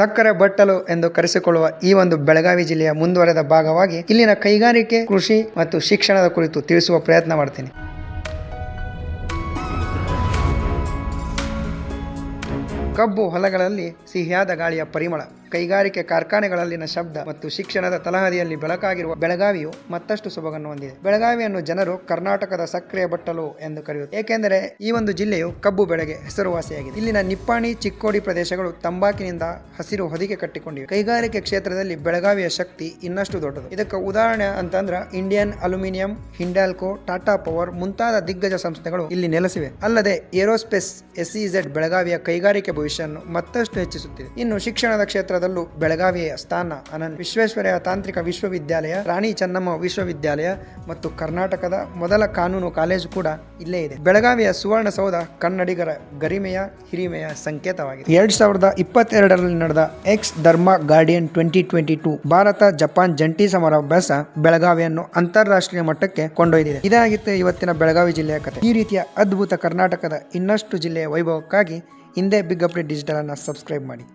ಸಕ್ಕರೆ ಬಟ್ಟಲು ಎಂದು ಕರೆಸಿಕೊಳ್ಳುವ ಈ ಒಂದು ಬೆಳಗಾವಿ ಜಿಲ್ಲೆಯ ಮುಂದುವರೆದ ಭಾಗವಾಗಿ ಇಲ್ಲಿನ ಕೈಗಾರಿಕೆ, ಕೃಷಿ ಮತ್ತು ಶಿಕ್ಷಣದ ಕುರಿತು ತಿಳಿಸುವ ಪ್ರಯತ್ನ ಮಾಡ್ತೀನಿ. ಕಬ್ಬು ಹೊಲಗಳಲ್ಲಿ ಸಿಹಿಯಾದ ಗಾಳಿಯ ಪರಿಮಳ, ಕೈಗಾರಿಕೆ ಕಾರ್ಖಾನೆಗಳಲ್ಲಿನ ಶಬ್ದ ಮತ್ತು ಶಿಕ್ಷಣದ ತಲಹದಿಯಲ್ಲಿ ಬೆಳಕಾಗಿರುವ ಬೆಳಗಾವಿಯು ಮತ್ತಷ್ಟು ಸೊಬಗನ್ನು ಹೊಂದಿದೆ. ಬೆಳಗಾವಿಯನ್ನು ಜನರು ಕರ್ನಾಟಕದ ಸಕ್ರಿಯ ಬಟ್ಟಲು ಎಂದು ಕರೆಯುತ್ತಾರೆ. ಏಕೆಂದರೆ ಈ ಒಂದು ಜಿಲ್ಲೆಯು ಕಬ್ಬು ಬೆಳೆಗೆ ಹೆಸರುವಾಸಿಯಾಗಿದೆ. ಇಲ್ಲಿನ ನಿಪ್ಪಾಣಿ, ಚಿಕ್ಕೋಡಿ ಪ್ರದೇಶಗಳು ತಂಬಾಕಿನಿಂದ ಹಸಿರು ಹೊದಿಕೆ ಕಟ್ಟಿಕೊಂಡಿವೆ. ಕೈಗಾರಿಕೆ ಕ್ಷೇತ್ರದಲ್ಲಿ ಬೆಳಗಾವಿಯ ಶಕ್ತಿ ಇನ್ನಷ್ಟು ದೊಡ್ಡದು. ಇದಕ್ಕೆ ಉದಾಹರಣೆ ಅಂತಂದ್ರ Indian aluminium, Hindalco, Tata power ಮುಂತಾದ ದಿಗ್ಗಜ ಸಂಸ್ಥೆಗಳು ಇಲ್ಲಿ ನೆಲೆಸಿವೆ. ಅಲ್ಲದೆ ಏರೋಸ್ಪೇಸ್ ಎಸ್ಇಝೆಡ್ ಬೆಳಗಾವಿಯ ಕೈಗಾರಿಕೆ ಮತ್ತಷ್ಟು ಹೆಚ್ಚಿಸುತ್ತಿದೆ ಇನ್ನು ಶಿಕ್ಷಣದ ಕ್ಷೇತ್ರದಲ್ಲೂ ಬೆಳಗಾವಿಯ ಸ್ಥಾನ ಅನನ್ ವಿಶ್ವೇಶ್ವರಯ್ಯ ತಾಂತ್ರಿಕ ವಿಶ್ವವಿದ್ಯಾಲಯ, ರಾಣಿ ಚೆನ್ನಮ್ಮ ವಿಶ್ವವಿದ್ಯಾಲಯ ಮತ್ತು ಕರ್ನಾಟಕದ ಮೊದಲ ಕಾನೂನು ಕಾಲೇಜು ಕೂಡ ಇಲ್ಲೇ ಇದೆ. ಬೆಳಗಾವಿಯ ಸುವರ್ಣಸೌಧ ಕನ್ನಡಿಗರ ಗರಿಮೆಯ ಹಿರಿಮೆಯ ಸಂಕೇತವಾಗಿದೆ. ಎರಡ್ ಸಾವಿರದ ಇಪ್ಪತ್ತೆರಡರಲ್ಲಿ ನಡೆದ ex Dharma guardian twenty twenty two Bharat Japan ಜಂಟಿ ಸಮರಾಭ್ಯಾಸ ಬೆಳಗಾವಿಯನ್ನು ಅಂತಾರಾಷ್ಟ್ರೀಯ ಮಟ್ಟಕ್ಕೆ ಕೊಂಡೊಯ್ದಿದೆ. ಇದಾಗಿತ್ತು ಇವತ್ತಿನ ಬೆಳಗಾವಿ ಜಿಲ್ಲೆಯ ಕಥೆ ಈ ರೀತಿಯ ಅದ್ಭುತ ಕರ್ನಾಟಕದ ಇನ್ನಷ್ಟು ಜಿಲ್ಲೆಯ ವೈಭವಕ್ಕಾಗಿ ಹಿಂದೆ ಬಿಗ್ ಅಪ್ಡೇಟ್ ಡಿಜಿಟಲನ್ನು ಸಬ್ಸ್ಕ್ರೈಬ್ ಮಾಡಿ.